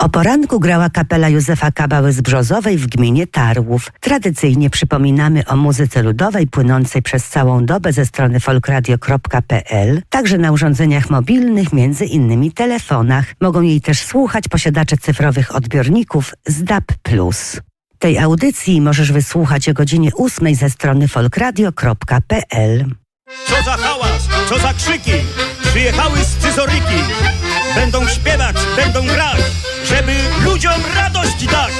O poranku grała kapela Józefa Kabały z Brzozowej w gminie Tarłów. Tradycyjnie przypominamy o muzyce ludowej płynącej przez całą dobę ze strony folkradio.pl, także na urządzeniach mobilnych, między innymi telefonach. Mogą jej też słuchać posiadacze cyfrowych odbiorników z DAB+. Tej audycji możesz wysłuchać o godzinie 8 ze strony folkradio.pl. Co za hałas, co za krzyki, przyjechały scyzoryki. Będą śpiewać, będą grać, ludziom radość dać.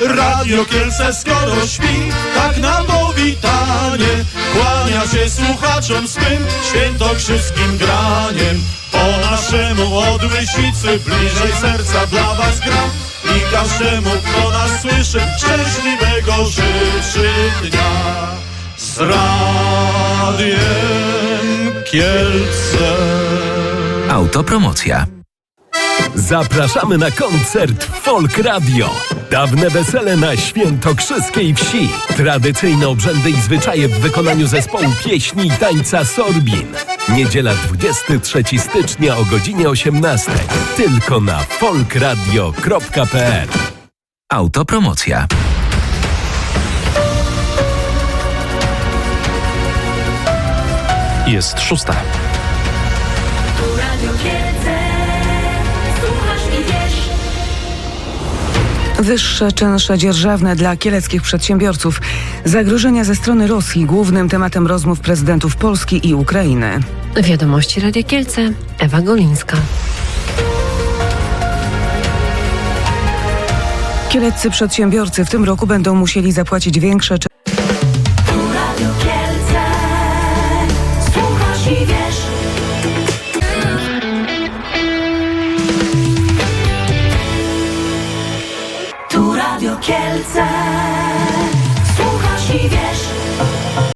Radio Kielce skoro śpi, tak na powitanie. Kłania się słuchaczom swym świętokrzyskim graniem. Po naszemu od łysicy bliżej serca dla was gram I każdemu, kto nas słyszy, szczęśliwego życzy dnia. Z Radiem Kielce. Autopromocja. Zapraszamy na koncert Folk Radio. Dawne wesele na świętokrzyskiej wsi. Tradycyjne obrzędy i zwyczaje w wykonaniu zespołu pieśni i tańca Sorbin. Niedziela 23 stycznia o godzinie 18. Tylko na folkradio.pl Autopromocja. Jest szósta. Wyższe czynsze dzierżawne dla kieleckich przedsiębiorców. Zagrożenia ze strony Rosji głównym tematem rozmów prezydentów Polski i Ukrainy. Wiadomości Radia Kielce, Ewa Golińska. Kieleccy przedsiębiorcy w tym roku będą musieli zapłacić większe Kielce, słuchasz i wiesz.